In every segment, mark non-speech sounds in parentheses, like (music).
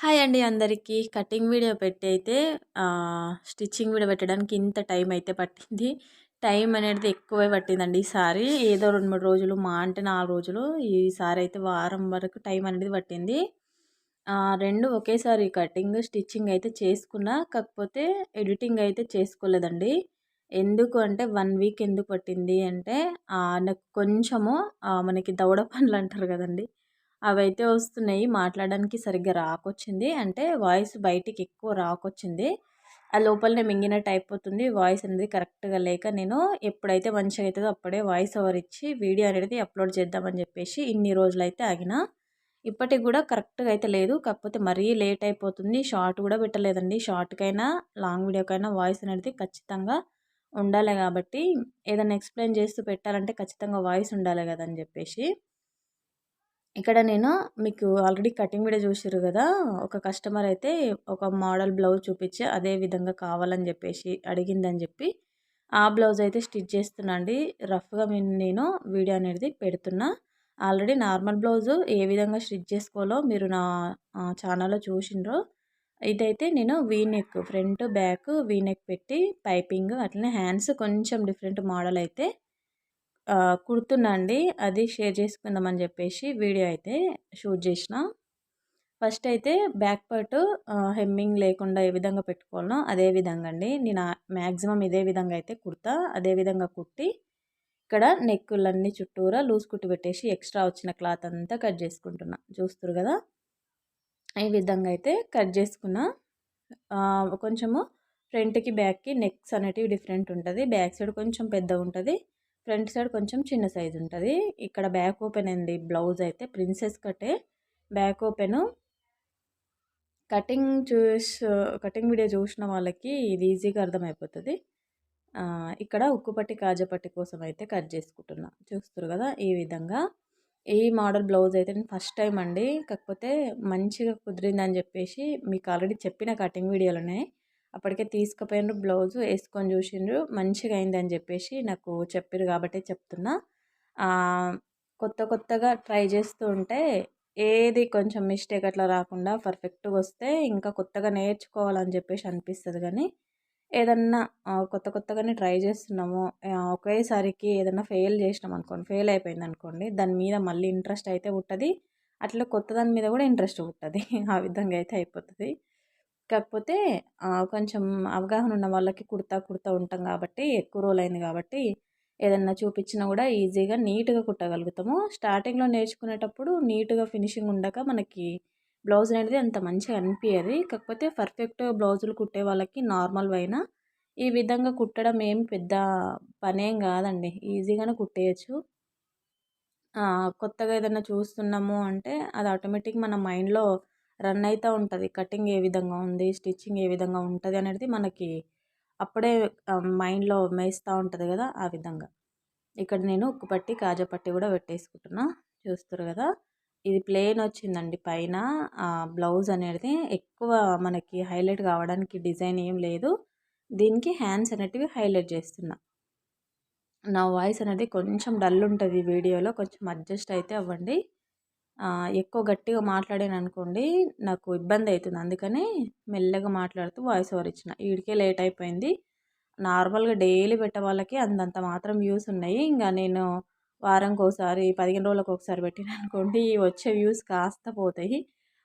Hi అండి అందరికీ. Cutting video పెట్టి అయితే స్టిచ్చింగ్ వీడియో పెట్టడానికి ఇంత టైం అయితే పట్టింది. టైం అనేది ఎక్కువే పట్టిందండి ఈసారి. ఏదో రెండు మూడు రోజులు మా అంటే నాలుగు రోజులు ఈసారి అయితే వారం వరకు టైం అనేది పట్టింది. రెండు ఒకేసారి కటింగ్ స్టిచ్చింగ్ అయితే చేసుకున్నా కాకపోతే ఎడిటింగ్ అయితే చేసుకోలేదండి. ఎందుకు అంటే వన్ వీక్ ఎందుకు పట్టింది అంటే నాకు కొంచెము మనకి దవడ పనులు అంటారు కదండి అవైతే వస్తున్నాయి. మాట్లాడడానికి సరిగ్గా రాకొచ్చింది. అంటే వాయిస్ బయటికి ఎక్కువ రాకొచ్చింది. ఆ లోపలనే మింగినట్టు అయిపోతుంది. వాయిస్ అనేది కరెక్ట్గా లేక నేను ఎప్పుడైతే మంచిగా అవుతుందో అప్పుడే వాయిస్ ఓవర్ ఇచ్చి వీడియో అనేది అప్లోడ్ చేద్దామని చెప్పేసి ఇన్ని రోజులు అయితే ఆగిన. ఇప్పటికి కూడా కరెక్ట్గా అయితే లేదు. కాకపోతే మరీ లేట్ అయిపోతుంది. షార్ట్ కూడా పెట్టలేదండి. షార్ట్కైనా లాంగ్ వీడియోకైనా వాయిస్ అనేది ఖచ్చితంగా ఉండాలి కాబట్టి ఏదైనా ఎక్స్ప్లెయిన్ చేస్తూ పెట్టాలంటే ఖచ్చితంగా వాయిస్ ఉండాలి కదని చెప్పేసి. ఇక్కడ నేను మీకు ఆల్రెడీ కటింగ్ వీడియో చూసారు కదా ఒక కస్టమర్ అయితే ఒక మోడల్ బ్లౌజ్ చూపించి అదే విధంగా కావాలని చెప్పేసి అడిగిందని చెప్పి ఆ బ్లౌజ్ అయితే స్టిచ్ చేస్తున్నా అండి. రఫ్గా నేను వీడియో అనేది పెడుతున్నా. ఆల్రెడీ నార్మల్ బ్లౌజు ఏ విధంగా స్టిచ్ చేసుకోవాలో మీరు నా ఛానల్లో చూసిండ్రో. ఇదైతే నేను V neck front back V neck పెట్టి పైపింగ్ అట్లనే హ్యాండ్స్ కొంచెం డిఫరెంట్ మోడల్ అయితే కుడుతున్నా అండి. అది షేర్ చేసుకుందామని చెప్పేసి వీడియో అయితే షూట్ చేసిన. ఫస్ట్ అయితే బ్యాక్ పార్ట్ హెమ్మింగ్ లేకుండా ఏ విధంగా పెట్టుకోవాలనో అదే విధంగా అండి. నేను మ్యాక్సిమం ఇదే విధంగా అయితే కుడతా. అదే విధంగా కుట్టి ఇక్కడ నెక్కులన్నీ చుట్టూరా లూజ్ కుట్టి పెట్టేసి ఎక్స్ట్రా వచ్చిన క్లాత్ అంతా కట్ చేసుకుంటున్నా. చూస్తారు కదా? ఈ విధంగా అయితే కట్ చేసుకున్నా. కొంచెము ఫ్రంట్కి బ్యాక్కి నెక్స్ అనేటివి డిఫరెంట్ ఉంటుంది. బ్యాక్ సైడ్ కొంచెం పెద్దగా ఉంటుంది ఫ్రంట్ సైడ్ కొంచెం చిన్న సైజు ఉంటుంది. ఇక్కడ బ్యాక్ ఓపెన్ అయింది బ్లౌజ్ అయితే ప్రిన్సెస్ కట్టే బ్యాక్ ఓపెన్ కటింగ్ చూస్ కటింగ్ వీడియో చూసిన వాళ్ళకి ఇది ఈజీగా అర్థమైపోతుంది. ఇక్కడ ఉక్కుపట్టి కాజపట్టి కోసం అయితే కట్ చేసుకుంటున్నా. చూస్తారు కదా ఈ విధంగా. ఈ మోడల్ బ్లౌజ్ అయితే నేను ఫస్ట్ టైం అండి. కాకపోతే మంచిగా కుదిరిందని చెప్పేసి మీకు ఆల్రెడీ చెప్పిన కటింగ్ వీడియోలోనే అప్పటికే తీసుకుపోయిండ్రు బ్లౌజ్ వేసుకొని చూసిండ్రు మంచిగా అయిందని చెప్పేసి నాకు చెప్పారు కాబట్టి చెప్తున్నా. కొత్త కొత్తగా ట్రై చేస్తూ ఉంటే ఏది కొంచెం మిస్టేక్ అట్లా రాకుండా పర్ఫెక్ట్గా వస్తే ఇంకా కొత్తగా నేర్చుకోవాలని చెప్పేసి అనిపిస్తుంది కానీ ఏదన్నా కొత్త కొత్తగానే ట్రై చేస్తున్నాము. ఒకేసారికి ఏదన్నా ఫెయిల్ చేసినాం అనుకోండి ఫెయిల్ అయిపోయింది అనుకోండి దాని మీద మళ్ళీ ఇంట్రెస్ట్ అయితే ఉంటుంది అట్లా కొత్త దాని మీద కూడా ఇంట్రెస్ట్ ఉంటుంది (laughs) ఆ విధంగా అయితే అయిపోతుంది. కాకపోతే కొంచెం అవగాహన ఉన్న వాళ్ళకి కుర్తా కుర్తా ఉంటాం కాబట్టి ఎక్కువ రోజులు అయింది కాబట్టి ఏదన్నా చూపించినా కూడా ఈజీగా నీట్గా కుట్టగలుగుతాము. స్టార్టింగ్లో నేర్చుకునేటప్పుడు నీట్గా ఫినిషింగ్ ఉండక మనకి బ్లౌజ్ అనేది అంత మంచిగా అనిపించదు కాకపోతే పర్ఫెక్ట్ బ్లౌజులు కుట్టే వాళ్ళకి నార్మల్ అయినా ఈ విధంగా కుట్టడం ఏం పెద్ద పనేం కాదండి. ఈజీగానే కుట్టేయచ్చు. కొత్తగా ఏదైనా చూస్తున్నాము అంటే అది ఆటోమేటిక్ మన మైండ్లో రన్ అవుతూ ఉంటుంది. కటింగ్ ఏ విధంగా ఉంది? స్టిచ్చింగ్ ఏ విధంగా ఉంటుంది? అనేది మనకి అప్పుడే మైండ్లో మేస్తూ ఉంటుంది కదా ఆ విధంగా. ఇక్కడ నేను ఉక్కు పట్టి కాజా పట్టి కూడా పెట్టేసుకుంటున్నా. చూస్తారు కదా? ఇది ప్లెయిన్ వచ్చిందండి పైన. బ్లౌజ్ అనేది ఎక్కువ మనకి హైలైట్ కావడానికి డిజైన్ ఏం లేదు. దీనికి హ్యాండ్స్ అనేటివి హైలైట్ చేస్తున్నా. నా వాయిస్ అనేది కొంచెం డల్ ఉంటుంది వీడియోలో. కొంచెం అడ్జస్ట్ అయితే అవ్వండి. ఎక్కువ గట్టిగా మాట్లాడాను అనుకోండి నాకు ఇబ్బంది అవుతుంది అందుకని మెల్లగా మాట్లాడుతూ వాయిస్ ఓవర్ ఇచ్చిన. వీడికే లేట్ అయిపోయింది. నార్మల్గా డైలీ పెట్టే వాళ్ళకి అంతంత మాత్రం వ్యూస్ ఉన్నాయి. ఇంకా నేను వారంకి ఒకసారి పదిహేను రోజులకు ఒకసారి పెట్టిన అనుకోండి వచ్చే వ్యూస్ కాస్త పోతాయి.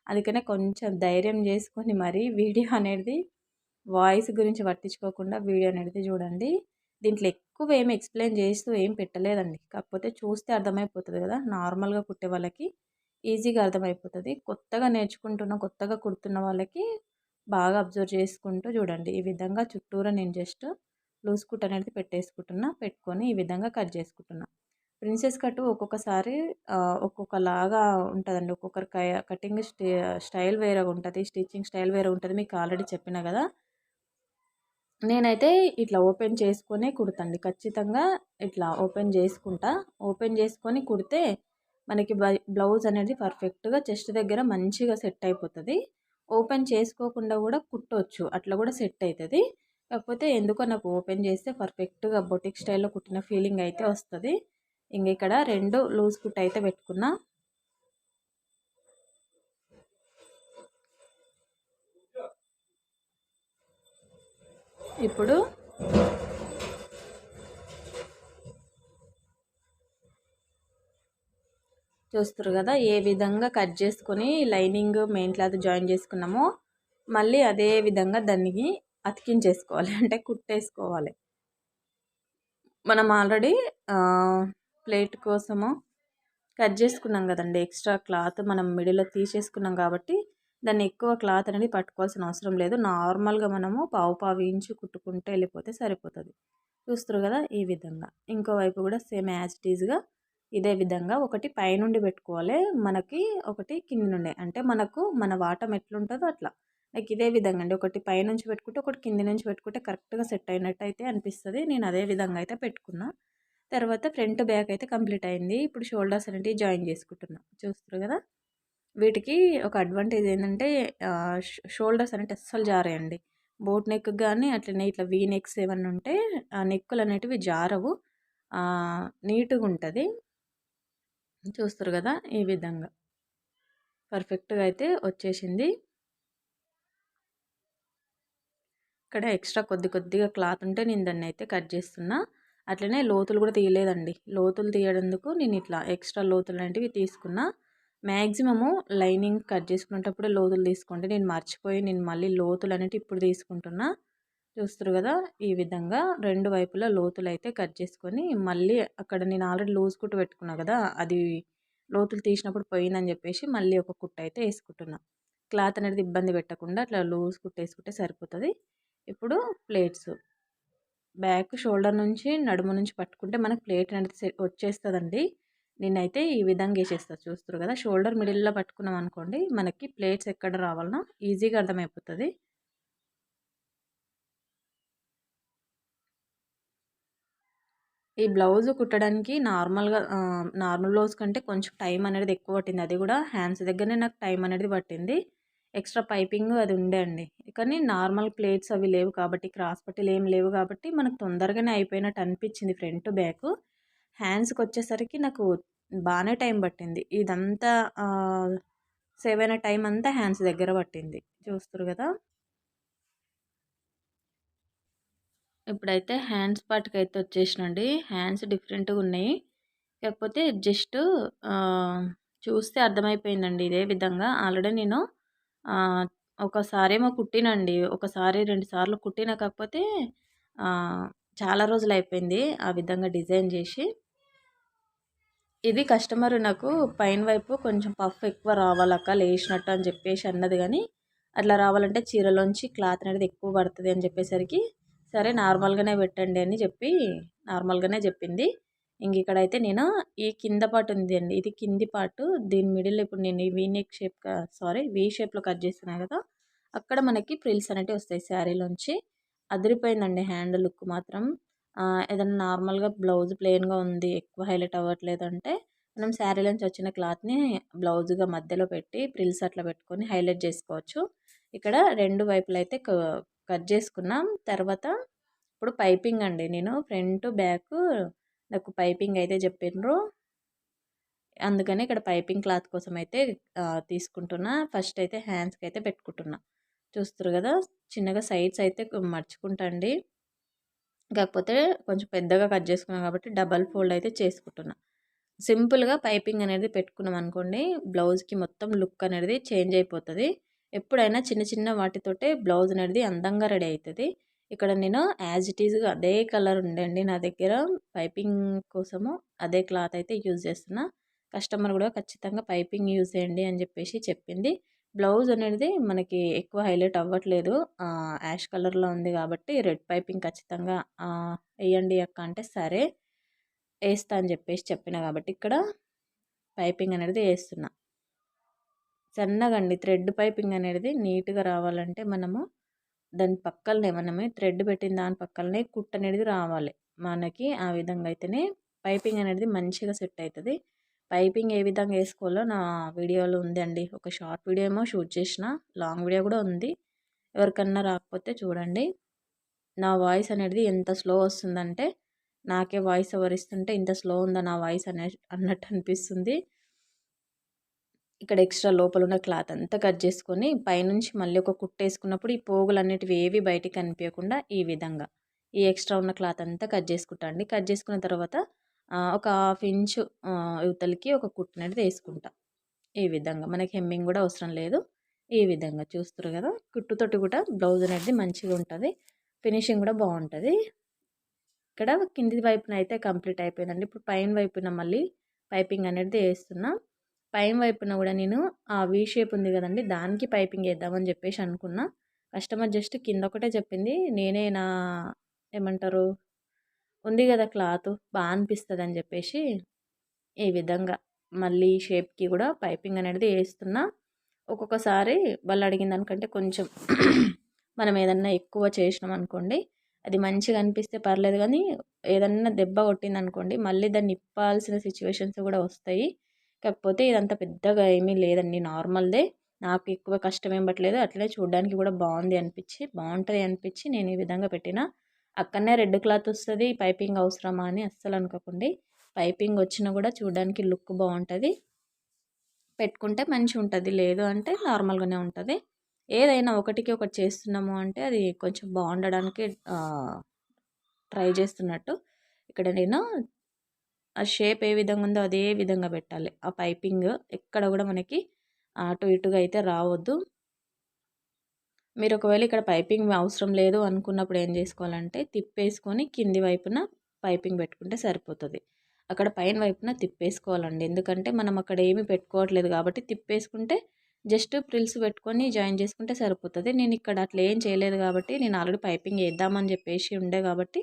అందుకనే కొంచెం ధైర్యం చేసుకొని మరి వీడియో అనేది వాయిస్ గురించి పట్టించుకోకుండా వీడియో అనేది చూడండి. దీంట్లో ఎక్కువ ఏమి ఎక్స్ప్లెయిన్ చేస్తూ ఏం పెట్టలేదండి. కాకపోతే చూస్తే అర్థమైపోతుంది కదా నార్మల్గా కుట్టే వాళ్ళకి. ఈజీగా అర్థమైపోతుంది. కొత్తగా నేర్చుకుంటున్న కొత్తగా కుడుతున్న వాళ్ళకి బాగా అబ్జర్వ్ చేసుకుంటూ చూడండి. ఈ విధంగా చుట్టూరా నేను జస్ట్ లూజ్ కుట్ అనేది పెట్టేసుకుంటున్నా పెట్టుకొని ఈ విధంగా కట్ చేసుకుంటున్నా. ప్రిన్సెస్ కట్ ఒక్కొక్కసారి ఒక్కొక్కలాగా ఉంటుందండి. ఒక్కొక్కరి కటింగ్ స్టైల్ వేరేగా ఉంటుంది. స్టిచ్చింగ్ స్టైల్ వేరే ఉంటుంది. మీకు ఆల్రెడీ చెప్పిన కదా. నేనైతే ఇట్లా ఓపెన్ చేసుకొని కుడతండి. ఖచ్చితంగా ఇట్లా ఓపెన్ చేసుకుంటా. ఓపెన్ చేసుకొని కుడితే మనకి బ్లౌజ్ అనేది పర్ఫెక్ట్గా చెస్ట్ దగ్గర మంచిగా సెట్ అయిపోతుంది. ఓపెన్ చేసుకోకుండా కూడా కుట్టవచ్చు అట్లా కూడా సెట్ అవుతుంది కాకపోతే ఎందుకో నాకు ఓపెన్ చేస్తే పర్ఫెక్ట్గా బొటిక్ స్టైల్లో కుట్టిన ఫీలింగ్ అయితే వస్తుంది. ఇంక ఇక్కడ రెండు లూజ్ కుట్ అయితే పెట్టుకున్నా. ఇప్పుడు చూస్తారు కదా ఏ విధంగా కట్ చేసుకొని లైనింగ్ మెయిన్ క్లాత్ జాయిన్ చేసుకున్నామో మళ్ళీ అదే విధంగా దానికి అతికించేసుకోవాలి అంటే కుట్టేసుకోవాలి. మనం ఆల్రెడీ ప్లేట్ కోసము కట్ చేసుకున్నాం కదండి ఎక్స్ట్రా క్లాత్ మనం మిడిల్లో తీసేసుకున్నాం కాబట్టి దాన్ని ఎక్కువ క్లాత్ అనేది పట్టుకోవాల్సిన అవసరం లేదు. నార్మల్గా మనము పావు పావు ఇంచు కుట్టుకుంటే వెళ్ళిపోతే సరిపోతుంది. చూస్తారు కదా ఈ విధంగా. ఇంకో వైపు కూడా సేమ్ యాజ్ టీజ్గా ఇదే విధంగా ఒకటి పైనుండి పెట్టుకోవాలి. మనకి ఒకటి కింది నుండి అంటే మనకు మన వాటం ఎట్లుంటుందో అట్లా. లైక్ ఇదే విధంగా అండి. ఒకటి పైనుంచి పెట్టుకుంటే ఒకటి కింది నుంచి పెట్టుకుంటే కరెక్ట్గా సెట్ అయినట్టు అయితే అనిపిస్తుంది. నేను అదే విధంగా అయితే పెట్టుకున్నా. తర్వాత ఫ్రంట్ బ్యాక్ అయితే కంప్లీట్ అయింది. ఇప్పుడు షోల్డర్స్ అనేవి జాయిన్ చేసుకుంటున్నా. చూస్తారు కదా? వీటికి ఒక అడ్వాంటేజ్ ఏంటంటే షోల్డర్స్ అనేవి అస్సలు జారేయండి. బోట్ నెక్ కానీ అట్లనే ఇట్లా వీ నెక్స్ ఏమన్నా ఉంటే ఆ నెక్కులు అనేటివి జారవు. నీట్గా ఉంటుంది చూస్తారు కదా ఈ విధంగా. పర్ఫెక్ట్గా అయితే వచ్చేసింది. ఇక్కడ ఎక్స్ట్రా కొద్ది కొద్దిగా క్లాత్ ఉంటే నేను దాన్ని అయితే కట్ చేస్తున్నా. అట్లనే లోతులు కూడా తీయలేదండి. లోతులు తీయడందుకు నేను ఇట్లా ఎక్స్ట్రా లోతులు అనేటివి తీసుకున్నా. మ్యాక్సిమము లైనింగ్ కట్ చేసుకునేటప్పుడు లోతులు తీసుకుంటే నేను మర్చిపోయి నేను మళ్ళీ లోతులు అనేవి ఇప్పుడు తీసుకుంటున్నా. చూస్తారు కదా! ఈ విధంగా రెండు వైపులా లోతులు అయితే కట్ చేసుకొని మళ్ళీ అక్కడ నేను ఆల్రెడీ లూజ్ కుట్టు పెట్టుకున్నా కదా! అది లోతులు తీసినప్పుడు పోయిందని చెప్పేసి మళ్ళీ ఒక కుట్టు అయితే వేసుకుంటున్నా. క్లాత్ అనేది ఇబ్బంది పెట్టకుండా అట్లా లూజ్ కుట్టు వేసుకుంటే సరిపోతుంది. ఇప్పుడు ప్లేట్స్. బ్యాక్ షోల్డర్ నుంచి నడుము నుంచి పట్టుకుంటే మనకు ప్లేట్ అనేది వచ్చేస్తుందండి. నేనైతే ఈ విధంగా వేసేస్తా చూస్తారు కదా! షోల్డర్ మిడిల్లో పట్టుకున్నాం అనుకోండి మనకి ప్లేట్స్ ఎక్కడ రావాలనో ఈజీగా అర్థమైపోతుంది. ఈ బ్లౌజ్ కుట్టడానికి నార్మల్గా నార్మల్ బ్లౌజ్ కంటే కొంచెం టైం అనేది ఎక్కువ పట్టింది. అది కూడా హ్యాండ్స్ దగ్గరనే నాకు టైం అనేది పట్టింది. ఎక్స్ట్రా పైపింగ్ అది ఉండే అండి. కానీ నార్మల్ ప్లేట్స్ అవి లేవు కాబట్టి క్రాస్ పట్టీలు ఏం లేవు కాబట్టి మనకు తొందరగానే అయిపోయినట్టు అనిపించింది ఫ్రంట్ బ్యాక్. హ్యాండ్స్కి వచ్చేసరికి నాకు బాగానే టైం పట్టింది. ఇదంతా సేవ్ అయిన టైం అంతా హ్యాండ్స్ దగ్గర పట్టింది. చూస్తారు కదా? ఇప్పుడైతే హ్యాండ్స్ పార్ట్కి అయితే వచ్చేసినండి. హ్యాండ్స్ డిఫరెంట్గా ఉన్నాయి. కాకపోతే జస్ట్ చూస్తే అర్థమైపోయిందండి ఇదే విధంగా. ఆల్రెడీ నేను ఒకసారి ఏమో కుట్టినండి. ఒకసారి రెండు సార్లు కుట్టిన కాకపోతే చాలా రోజులు అయిపోయింది ఆ విధంగా డిజైన్ చేసి. ఇది కస్టమర్ నాకు పైన వైపు కొంచెం పఫ్ ఎక్కువ రావాలక్క లేచినట్టు అని చెప్పేసి అన్నది కానీ అట్లా రావాలంటే చీరలోంచి క్లాత్ అనేది ఎక్కువ పడుతుంది అని చెప్పేసరికి సరే నార్మల్గానే పెట్టండి అని చెప్పి నార్మల్గానే చెప్పింది. ఇంక ఇక్కడైతే నేను ఈ కింద పార్ట్ ఉంది అండి. ఇది కింది పార్ట్. దీని మిడిల్ ఇప్పుడు నేను V neck shape sorry V షేప్లో కట్ చేస్తున్నా కదా అక్కడ మనకి ప్రిల్స్ అనేవి వస్తాయి శారీలోంచి అదిరిపోయిందండి హ్యాండ్ లుక్ మాత్రం. ఏదైనా నార్మల్గా బ్లౌజ్ ప్లెయిన్గా ఉంది ఎక్కువ హైలైట్ అవ్వట్లేదు అంటే మనం శారీలోంచి వచ్చిన క్లాత్ని బ్లౌజ్గా మధ్యలో పెట్టి ప్రిల్స్ అట్లా పెట్టుకొని హైలైట్ చేసుకోవచ్చు. ఇక్కడ రెండు వైపులు అయితే కట్ చేసుకున్నాం. తర్వాత ఇప్పుడు పైపింగ్ అండి నేను. ఫ్రంట్ బ్యాక్ నాకు పైపింగ్ అయితే చెప్పిండ్రు అందుకని ఇక్కడ పైపింగ్ క్లాత్ కోసం అయితే తీసుకుంటున్నా. ఫస్ట్ అయితే హ్యాండ్స్కి అయితే పెట్టుకుంటున్నా. చూస్తారు కదా చిన్నగా సైడ్స్ అయితే మర్చుకుంటండి కాకపోతే కొంచెం పెద్దగా కట్ చేసుకున్నాం కాబట్టి డబల్ ఫోల్డ్ అయితే చేసుకుంటున్నా. సింపుల్గా పైపింగ్ అనేది పెట్టుకున్నాం అనుకోండి బ్లౌజ్కి మొత్తం లుక్ అనేది చేంజ్ అయిపోతుంది. ఎప్పుడైనా చిన్న చిన్న వాటితోటే బ్లౌజ్ అనేది అందంగా రెడీ అవుతుంది ఇక్కడ నేను యాజ్ ఇట్ ఈజ్గా అదే కలర్ ఉండండి నా దగ్గర. పైపింగ్ కోసము అదే క్లాత్ అయితే యూజ్ చేస్తున్నా. కస్టమర్ కూడా ఖచ్చితంగా పైపింగ్ యూజ్ చేయండి అని చెప్పేసి చెప్పింది. బ్లౌజ్ అనేది మనకి ఎక్కువ హైలైట్ అవ్వట్లేదు. యాష్ కలర్లో ఉంది కాబట్టి రెడ్ పైపింగ్ ఖచ్చితంగా వేయండి అక్క అంటే సరే వేస్తా అని చెప్పేసి చెప్పిన కాబట్టి ఇక్కడ పైపింగ్ అనేది వేస్తున్నా. సన్నగా అండి. థ్రెడ్ పైపింగ్ అనేది నీట్గా రావాలంటే మనము దాని పక్కలనే మనమే థ్రెడ్ పెట్టిన దాని పక్కలనే కుట్ అనేది రావాలి. మనకి ఆ విధంగా అయితేనే పైపింగ్ అనేది మంచిగా సెట్ అవుతుంది పైపింగ్ ఏ విధంగా వేసుకోవాలో నా వీడియోలో ఉంది అండి ఒక షార్ట్ వీడియో ఏమో షూట్ చేసిన లాంగ్ వీడియో కూడా ఉంది. ఎవరికన్నా రాకపోతే చూడండి. నా వాయిస్ అనేది ఎంత స్లో వస్తుందంటే నాకే వాయిస్ ఎవరిస్తుంటే ఇస్తుంటే ఇంత స్లో ఉందా నా వాయిస్ అనే అన్నట్టు అనిపిస్తుంది. ఇక్కడ ఎక్స్ట్రా లోపల ఉన్న క్లాత్ అంతా కట్ చేసుకొని పైనుంచి మళ్ళీ ఒక కుట్టేసుకున్నప్పుడు ఈ పోగులు అనేటివి ఏవి బయటికి కనిపించకుండా ఈ విధంగా ఈ ఎక్స్ట్రా ఉన్న క్లాత్ అంతా కట్ చేసుకుంటా అండి. కట్ చేసుకున్న తర్వాత ఒక హాఫ్ ఇంచు యువతలకి ఒక కుట్టు అనేది వేసుకుంటా. ఈ విధంగా. మనకి హెమ్మింగ్ కూడా అవసరం లేదు. ఈ విధంగా చూస్తారు కదా. కుట్టుతోటి కూడా బ్లౌజ్ అనేది మంచిగా ఉంటుంది. ఫినిషింగ్ కూడా బాగుంటుంది. ఇక్కడ కింది వైపున అయితే కంప్లీట్ అయిపోయిందండి. ఇప్పుడు పైన వైపున మళ్ళీ పైపింగ్ అనేది వేస్తున్నాం. పైన వైపున కూడా నేను ఆ వీ షేప్ ఉంది కదండి దానికి పైపింగ్ వేద్దామని చెప్పేసి అనుకున్నా. కస్టమర్ జస్ట్ కింద ఒకటే చెప్పింది నేనే నా ఏమంటారు ఉంది కదా క్లాత్ బాగా అనిపిస్తుంది అని చెప్పేసి ఈ విధంగా మళ్ళీ షేప్కి కూడా పైపింగ్ అనేది వేస్తున్నా. ఒక్కొక్కసారి వాళ్ళు అడిగిన దానికంటే కొంచెం మనం ఏదన్నా ఎక్కువ చేసినాం అనుకోండి అది మంచిగా అనిపిస్తే పర్లేదు కానీ ఏదన్నా దెబ్బ కొట్టింది అనుకోండి మళ్ళీ దాన్ని నిప్పాల్సిన సిచ్యువేషన్స్ కూడా వస్తాయి. కాకపోతే ఇదంతా పెద్దగా ఏమీ లేదండి. నార్మల్దే. నాకు ఎక్కువ కష్టం ఏం పట్టలేదు. అట్లే చూడడానికి కూడా బాగుంది అనిపించి బాగుంటుంది అనిపించి నేను ఈ విధంగా పెట్టిన. అక్కడనే రెడ్ క్లాత్ వస్తుంది. పైపింగ్ అవసరమా అని అస్సలు అనుకోకండి. పైపింగ్ వచ్చినా కూడా చూడడానికి లుక్ బాగుంటుంది. పెట్టుకుంటే మంచిగా ఉంటుంది. లేదు అంటే నార్మల్గానే ఉంటుంది. ఏదైనా ఒకటికి ఒకటి చేస్తున్నాము అంటే అది కొంచెం బాగుండడానికి ట్రై చేస్తున్నట్టు. ఇక్కడ నేను ఆ షేప్ ఏ విధంగా ఉందో అదే విధంగా పెట్టాలి. ఆ పైపింగ్ ఎక్కడ కూడా మనకి అటు ఇటుగా అయితే రావద్దు. మీరు ఒకవేళ ఇక్కడ పైపింగ్ అవసరం లేదు అనుకున్నప్పుడు ఏం చేసుకోవాలంటే తిప్పేసుకొని కింది వైపున పైపింగ్ పెట్టుకుంటే సరిపోతుంది. అక్కడ పైన వైపున తిప్పేసుకోవాలండి. ఎందుకంటే మనం అక్కడ ఏమి పెట్టుకోవట్లేదు కాబట్టి తిప్పేసుకుంటే జస్ట్ ప్రిల్స్ పెట్టుకొని జాయిన్ చేసుకుంటే సరిపోతుంది. నేను ఇక్కడ అట్లా ఏం చేయలేదు కాబట్టి నేను ఆల్రెడీ పైపింగ్ వేద్దామని చెప్పేసి ఉండే కాబట్టి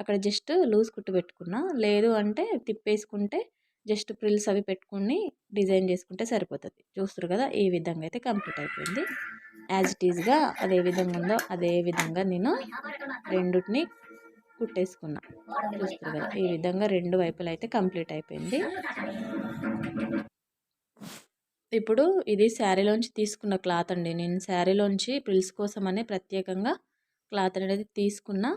అక్కడ జస్ట్ లూజ్ కుట్టు పెట్టుకున్నా. లేదు అంటే తిప్పేసుకుంటే జస్ట్ ప్రిల్స్ అవి పెట్టుకుని డిజైన్ చేసుకుంటే సరిపోతుంది. చూస్తారు కదా ఈ విధంగా అయితే కంప్లీట్ అయిపోయింది. యాజ్ ఇట్ ఈజ్గా అదే విధంగా ఉందో అదే విధంగా నేను రెండుని కుట్టేసుకున్నా. చూస్తారు కదా ఈ విధంగా రెండు వైపులు అయితే కంప్లీట్ అయిపోయింది. ఇప్పుడు ఇది శారీలోంచి తీసుకున్న క్లాత్ అండి. నేను శారీలోంచి ప్రిల్స్ కోసం అనే ప్రత్యేకంగా క్లాత్ అనేది తీసుకున్నా.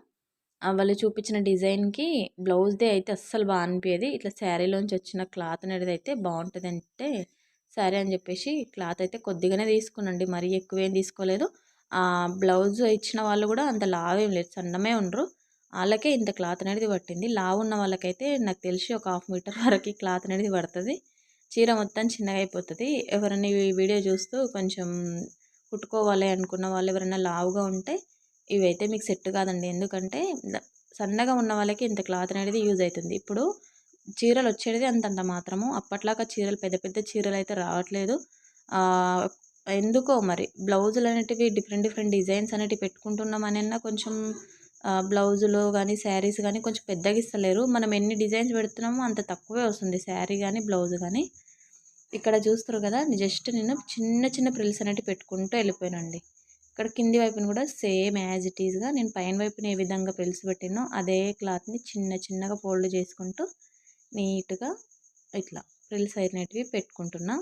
వాళ్ళు చూపించిన డిజైన్కి బ్లౌజ్దే అయితే అస్సలు బాగా అనిపించేది ఇట్లా శారీలోంచి వచ్చిన క్లాత్ అనేది అయితే బాగుంటుంది అంటే సరే అని చెప్పేసి క్లాత్ అయితే కొద్దిగానే తీసుకునండి మరీ ఎక్కువేం తీసుకోలేదు. బ్లౌజ్ ఇచ్చిన వాళ్ళు కూడా అంత లావేం లేదు. సన్నమే ఉండరు. వాళ్ళకే ఇంత క్లాత్ అనేది పట్టింది. లావు ఉన్న వాళ్ళకైతే నాకు తెలిసి ఒక హాఫ్ మీటర్ వరకు క్లాత్ అనేది పడుతుంది. చీర మొత్తం చిన్నగా అయిపోతుంది. ఎవరైనా ఈ వీడియో చూస్తూ కొంచెం కుట్టుకోవాలి అనుకున్న వాళ్ళు ఎవరైనా లావుగా ఉంటే ఇవైతే మీకు సెట్ కాదండి. ఎందుకంటే సన్నగా ఉన్న వాళ్ళకి ఇంత క్లాత్ అనేది యూజ్ అవుతుంది ఇప్పుడు చీరలు వచ్చేది అంతంత మాత్రము. అప్పట్లాగా చీరలు పెద్ద పెద్ద చీరలు అయితే రావట్లేదు. ఎందుకో మరి? బ్లౌజులు అనేటివి డిఫరెంట్ డిఫరెంట్ డిజైన్స్ అనేటివి పెట్టుకుంటున్నామని కొంచెం బ్లౌజులు కానీ శారీస్ కానీ కొంచెం పెద్దగా ఇస్తలేరు. మనం ఎన్ని డిజైన్స్ పెడుతున్నామో అంత తక్కువే వస్తుంది. శారీ కానీ బ్లౌజ్ కానీ ఇక్కడ చూస్తారు కదా జస్ట్ నేను చిన్న చిన్న ప్రిల్స్ అనేటివి పెట్టుకుంటూ వెళ్ళిపోయానండి. ఇక్కడ కింది వైపున కూడా సేమ్ యాజ్ ఇట్ ఈజ్గా నేను పైన వైపున ఏ విధంగా ప్రిల్స్ పెట్టినో అదే క్లాత్ని చిన్న చిన్నగా ఫోల్డ్ చేసుకుంటూ నీట్గా ఇట్లా ప్రిల్స్ అయినటివి పెట్టుకుంటున్నా.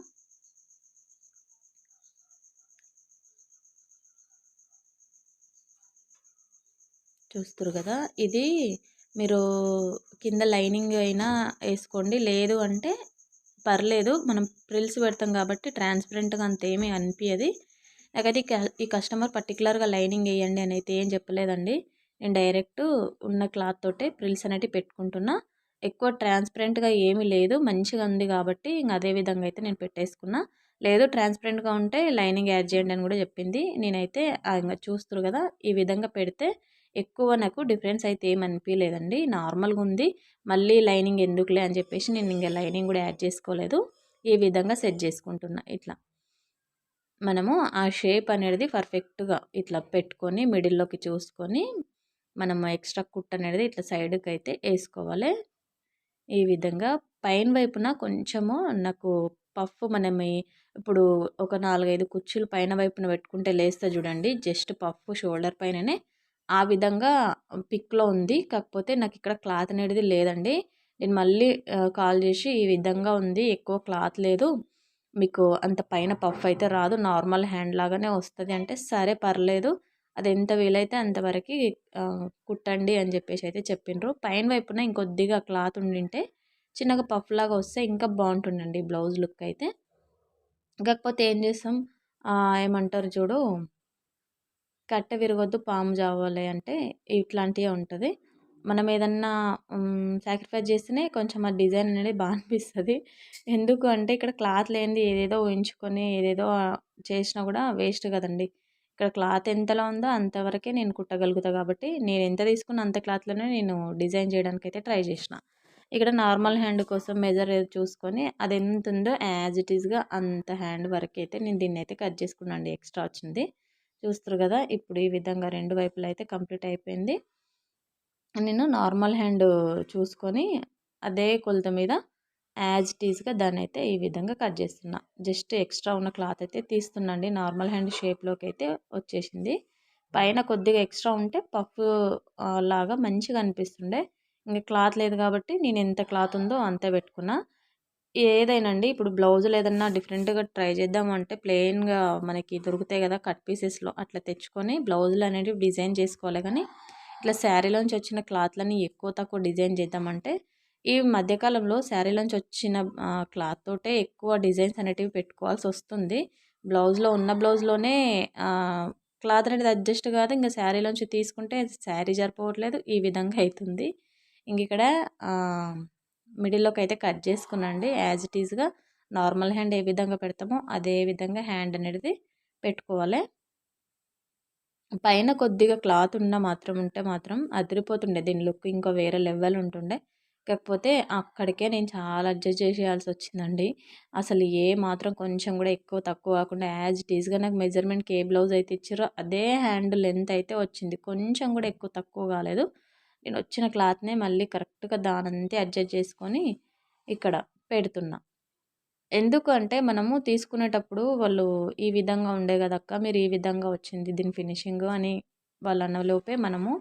చూస్తారు కదా? ఇది మీరు కింద లైనింగ్ అయినా వేసుకోండి. లేదు అంటే పర్లేదు మనం ప్రిల్స్ పెడతాం కాబట్టి ట్రాన్స్పరెంట్గా అంత ఏమీ అనిపించదు నాకైతే ఈ కస్టమర్ పర్టికులర్గా లైనింగ్ వేయండి అని అయితే ఏం చెప్పలేదండి. నేను డైరెక్ట్ ఉన్న క్లాత్ తోటే ప్రిల్స్ అనేటివి పెట్టుకుంటున్నా. ఎక్కువ ట్రాన్స్పరెంట్గా ఏమీ లేదు. మంచిగా ఉంది కాబట్టి ఇంక అదే విధంగా అయితే నేను పెట్టేసుకున్నా. లేదు ట్రాన్స్పరెంట్గా ఉంటే లైనింగ్ యాడ్ చేయండి అని కూడా చెప్పింది. నేనైతే ఇంకా చూస్తారు కదా ఈ విధంగా పెడితే ఎక్కువ నాకు డిఫరెన్స్ అయితే ఏం అనిపించలేదండి నార్మల్గా ఉంది. మళ్ళీ లైనింగ్ ఎందుకులే అని చెప్పేసి నేను ఇంకా లైనింగ్ కూడా యాడ్ చేసుకోలేదు. ఈ విధంగా సెట్ చేసుకుంటున్నా. ఇట్లా. మనము ఆ షేప్ అనేది పర్ఫెక్ట్గా ఇట్లా పెట్టుకొని మిడిల్లోకి చూసుకొని మనము ఎక్స్ట్రా కుట్ అనేది ఇట్లా సైడ్కి అయితే వేసుకోవాలి ఈ విధంగా పైన వైపున కొంచెము నాకు పఫ్ మనం ఇప్పుడు ఒక నాలుగైదు కుర్చీలు పైన వైపున పెట్టుకుంటే లేస్తే చూడండి జస్ట్ పఫ్ షోల్డర్ పైననే. ఆ విధంగా పిక్లో ఉంది కాకపోతే నాకు ఇక్కడ క్లాత్ అనేది లేదండి. నేను మళ్ళీ కాల్ చేసి ఈ విధంగా ఉంది ఎక్కువ క్లాత్ లేదు. మీకు అంత పైన పఫ్ అయితే రాదు. నార్మల్ హ్యాండ్ లాగానే వస్తుంది. అంటే సరే పర్లేదు. అది ఎంత వీలైతే అంతవరకు కుట్టండి అని చెప్పేసి అయితే చెప్పిండ్రు. పైన వైపున ఇంకొద్దిగా క్లాత్ ఉండింటే చిన్నగా పఫ్ లాగా వస్తే ఇంకా బాగుంటుండండి బ్లౌజ్ లుక్ అయితే. కాకపోతే ఏం చేస్తాం? ఏమంటారు చూడు? కట్టె విరగొద్దు పాము జావాలి అంటే ఇట్లాంటివే ఉంటుంది. మనం ఏదన్నా సాక్రిఫైస్ చేస్తేనే కొంచెం ఆ డిజైన్ అనేది బాగా అనిపిస్తుంది. ఎందుకు అంటే ఇక్కడ క్లాత్ లేనిది ఏదేదో ఊహించుకొని ఏదేదో చేసినా కూడా వేస్ట్ కదండి. ఇక్కడ క్లాత్ ఎంతలో ఉందో అంతవరకే నేను కుట్టగలుగుతా కాబట్టి నేను ఎంత తీసుకున్న అంత క్లాత్లోనే నేను డిజైన్ చేయడానికి అయితే ట్రై చేసిన. ఇక్కడ నార్మల్ హ్యాండ్ కోసం మెజర్ చూసుకొని అది ఎంత ఉందో యాజ్ ఇట్ ఈస్గా అంత హ్యాండ్ వరకు అయితే నేను దీన్ని అయితే కట్ చేసుకున్నాను ఎక్స్ట్రా వచ్చింది. చూస్తారు కదా ఇప్పుడు ఈ విధంగా రెండు వైపులు అయితే కంప్లీట్ అయిపోయింది. నేను నార్మల్ హ్యాండ్ చూసుకొని అదే కొలత మీద యాజ్ ఇట్ దాన్ని అయితే ఈ విధంగా కట్ చేస్తున్నా. జస్ట్ ఎక్స్ట్రా ఉన్న క్లాత్ అయితే తీస్తున్నాండి. నార్మల్ హ్యాండ్ షేప్లోకి అయితే వచ్చేసింది. పైన కొద్దిగా ఎక్స్ట్రా ఉంటే పఫ్ లాగా మంచిగా అనిపిస్తుండే. ఇంకా క్లాత్ లేదు కాబట్టి నేను ఎంత క్లాత్ ఉందో అంతే పెట్టుకున్నా. ఏదైనాండి ఇప్పుడు బ్లౌజులు ఏదన్నా డిఫరెంట్గా ట్రై చేద్దామంటే ప్లెయిన్గా మనకి దొరుకుతాయి కదా కట్ పీసెస్లో అట్లా తెచ్చుకొని బ్లౌజులు అనేవి డిజైన్ చేసుకోవాలి కానీ ఇట్లా శారీలోంచి వచ్చిన క్లాత్లని ఎక్కువ తక్కువ డిజైన్ చేద్దామంటే ఈ మధ్యకాలంలో శారీలోంచి వచ్చిన క్లాత్ తోటే ఎక్కువ డిజైన్స్ అనేటివి పెట్టుకోవాల్సి వస్తుంది. బ్లౌజ్లో ఉన్న బ్లౌజ్లోనే క్లాత్ అనేది అడ్జస్ట్ కాదు. ఇంకా శారీలోంచి తీసుకుంటే శారీ జరిపోవట్లేదు ఈ విధంగా అవుతుంది ఇంక ఇక్కడ మిడిల్లోకి అయితే కట్ చేసుకునండి యాజ్ ఇట్ ఈజ్గా నార్మల్ హ్యాండ్ ఏ విధంగా పెడతామో అదే విధంగా హ్యాండ్ అనేది పెట్టుకోవాలి. పైన కొద్దిగా క్లాత్ ఉన్న మాత్రం ఉంటే మాత్రం అదిరిపోతుండే. దీని లుక్ ఇంకో వేరే లెవెల్ ఉంటుండే. కాకపోతే అక్కడికే నేను చాలా అడ్జస్ట్ చేసేయాల్సి వచ్చిందండి. అసలు ఏ మాత్రం కొంచెం కూడా ఎక్కువ తక్కువ కాకుండా యాజ్ ఇట్ ఈజ్గా నాకు మెజర్మెంట్కి ఏ బ్లౌజ్ అయితే ఇచ్చారో అదే హ్యాండ్ లెంత్ అయితే వచ్చింది. కొంచెం కూడా ఎక్కువ తక్కువ కాలేదు. నేను వచ్చిన క్లాత్నే మళ్ళీ కరెక్ట్గా దానంతే అడ్జస్ట్ చేసుకొని ఇక్కడ పెడుతున్నా. ఎందుకు అంటే మనము తీసుకునేటప్పుడు వాళ్ళు ఈ విధంగా ఉండే కదక్క మీరు ఈ విధంగా వచ్చింది దీని ఫినిషింగ్ అని వాళ్ళు అన్నలోపే మనము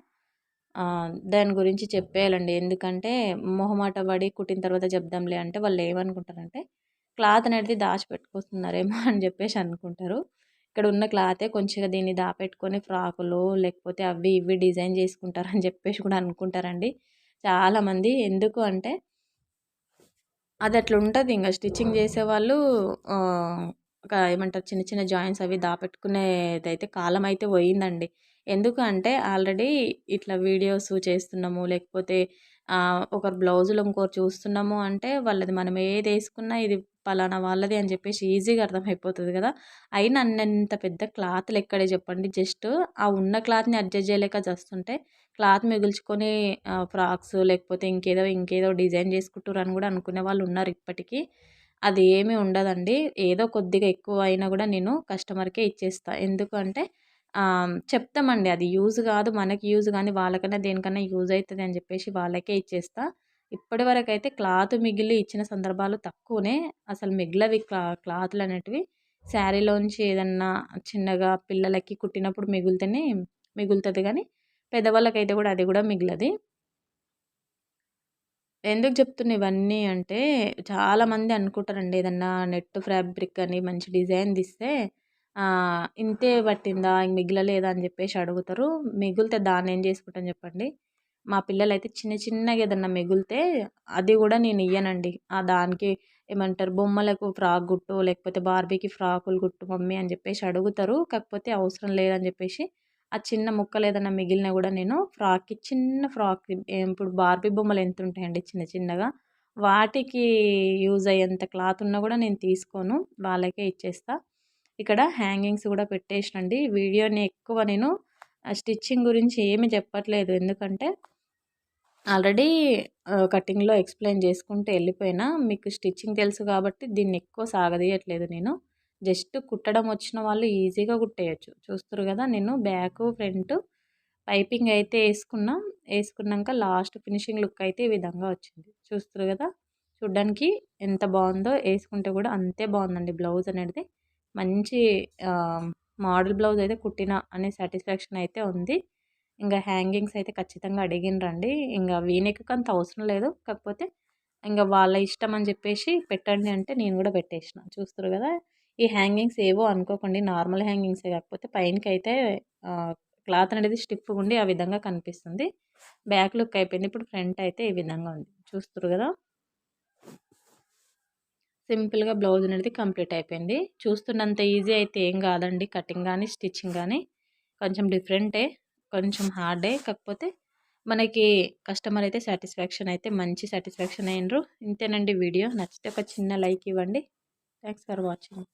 దాని గురించి చెప్పేయాలండి. ఎందుకంటే మొహమాట పడి కుట్టిన తర్వాత చెప్దాంలే అంటే వాళ్ళు ఏమనుకుంటారంటే క్లాత్ అనేది దాచిపెట్టుకొస్తున్నారేమో అని చెప్పేసి అనుకుంటారు. ఇక్కడ ఉన్న క్లాతే కొంచెంగా దీన్ని దాపెట్టుకొని ఫ్రాకులు లేకపోతే అవి ఇవి డిజైన్ చేసుకుంటారని చెప్పేసి కూడా అనుకుంటారండి. చాలామంది ఎందుకు అంటే అది అట్లా ఉంటుంది. ఇంకా స్టిచ్చింగ్ చేసేవాళ్ళు ఒక ఏమంటారు చిన్న చిన్న జాయింట్స్ అవి దాపెట్టుకునేదైతే కాలం అయితే పోయిందండి. ఎందుకు అంటే ఆల్రెడీ ఇట్లా వీడియోస్ చేస్తున్నాము లేకపోతే ఒకరు బ్లౌజులు ఇంకోరు చూస్తున్నాము అంటే వాళ్ళది మనం ఏది వేసుకున్నా ఇది పలానా వాళ్ళది అని చెప్పేసి ఈజీగా అర్థమైపోతుంది కదా. అయినా అన్నంత పెద్ద క్లాత్లు ఎక్కడే చెప్పండి. జస్ట్ ఆ ఉన్న క్లాత్ని అడ్జస్ట్ చేయలేక చేస్తుంటే క్లాత్ మిగుల్చుకొని ఫ్రాక్స్ లేకపోతే ఇంకేదో ఇంకేదో డిజైన్ చేసుకుంటారు అని కూడా అనుకునే వాళ్ళు ఉన్నారు ఇప్పటికీ. అది ఏమీ ఉండదండి. ఏదో కొద్దిగా ఎక్కువ అయినా కూడా నేను కస్టమర్కే ఇచ్చేస్తా. ఎందుకంటే చెప్తామండి. అది యూజ్ కాదు మనకి యూజ్ కానీ వాళ్ళకన్నా దేనికన్నా యూజ్ అవుతుంది అని చెప్పేసి వాళ్ళకే ఇచ్చేస్తా. ఇప్పటి వరకు అయితే క్లాత్ మిగిలి ఇచ్చిన సందర్భాలు తక్కువనే. అసలు మిగిలవి క్లా క్లాత్లు అనేటివి శారీలోంచి ఏదన్నా చిన్నగా పిల్లలకి కుట్టినప్పుడు మిగులుతేనే మిగులుతుంది కానీ పెద్దవాళ్ళకైతే కూడా అది కూడా మిగిలది. ఎందుకు చెప్తున్నా ఇవన్నీ అంటే చాలామంది అనుకుంటారండి ఏదన్నా నెట్ ఫ్యాబ్రిక్ అని మంచి డిజైన్ తీస్తే ఇంతే పట్టిందా మిగలలేదా అని చెప్పేసి అడుగుతారు. మిగిలితే దాన్ని ఏం చేసుకుంటాను చెప్పండి? మా పిల్లలు అయితే చిన్న చిన్నగా ఏదన్నా మిగిలితే అది కూడా నేను ఇయ్యనండి. ఆ దానికి ఏమంటారు? బొమ్మలకు ఫ్రాక్ గుట్టు లేకపోతే బార్బీకి ఫ్రాకులు గుట్టు మమ్మీ అని చెప్పేసి అడుగుతారు. కాకపోతే అవసరం లేదని చెప్పేసి ఆ చిన్న ముక్కలు ఏదైనా మిగిలినా కూడా నేను ఫ్రాక్కి చిన్న ఫ్రాక్ ఇప్పుడు బార్బీ బొమ్మలు ఎంత ఉంటాయండి చిన్న చిన్నగా? వాటికి యూజ్ అయ్యేంత క్లాత్ ఉన్నా కూడా నేను తీసుకోను. వాళ్ళకే ఇచ్చేస్తా. ఇక్కడ హ్యాంగింగ్స్ కూడా పెట్టేసినండి. వీడియోని ఎక్కువ నేను స్టిచ్చింగ్ గురించి ఏమి చెప్పట్లేదు. ఎందుకంటే ఆల్రెడీ కటింగ్లో ఎక్స్ప్లెయిన్ చేసుకుంటూ వెళ్ళిపోయినా మీకు స్టిచ్చింగ్ తెలుసు కాబట్టి దీన్ని ఎక్కువ సాగదీయట్లేదు నేను. జస్ట్ కుట్టడం వచ్చిన వాళ్ళు ఈజీగా కుట్టేయచ్చు. చూస్తారు కదా నేను బ్యాక్ ఫ్రంట్ పైపింగ్ అయితే వేసుకున్నా వేసుకున్నాక లాస్ట్ ఫినిషింగ్ లుక్ అయితే ఈ విధంగా వచ్చింది. చూస్తారు కదా చూడ్డానికి ఎంత బాగుందో వేసుకుంటే కూడా అంతే బాగుందండి బ్లౌజ్ అనేది. మంచి మోడల్ బ్లౌజ్ అయితే కుట్టిన అనే సాటిస్ఫాక్షన్ అయితే ఉంది. ఇంకా హ్యాంగింగ్స్ అయితే ఖచ్చితంగా అడిగినరండి ఇంకా వీనెక్ అంత అవసరం లేదు. కాకపోతే ఇంకా వాళ్ళ ఇష్టం అని చెప్పేసి పెట్టండి అంటే నేను కూడా పెట్టేసిన. చూస్తారు కదా ఈ హ్యాంగింగ్స్ ఏవో అనుకోకండి. నార్మల్ హ్యాంగింగ్సే కాకపోతే పైనకి అయితే క్లాత్ అనేది స్టిఫ్గా ఉండి ఆ విధంగా కనిపిస్తుంది. బ్యాక్ లుక్ అయిపోయింది. ఇప్పుడు ఫ్రంట్ అయితే ఈ విధంగా ఉంది. చూస్తారు కదా. సింపుల్గా బ్లౌజ్ అనేది కంప్లీట్ అయిపోయింది. చూస్తున్నంత ఈజీ అయితే ఏం కాదండి. కటింగ్ కానీ స్టిచ్చింగ్ కానీ కొంచెం డిఫరెంటే. కొంచెం హార్డే కాకపోతే మనకి కస్టమర్ అయితే సాటిస్ఫాక్షన్ అయితే మంచి సాటిస్ఫాక్షన్ అయినరు. ఇంతేనండి వీడియో. నచ్చితే ఒక చిన్న లైక్ ఇవ్వండి. Thanks for watching.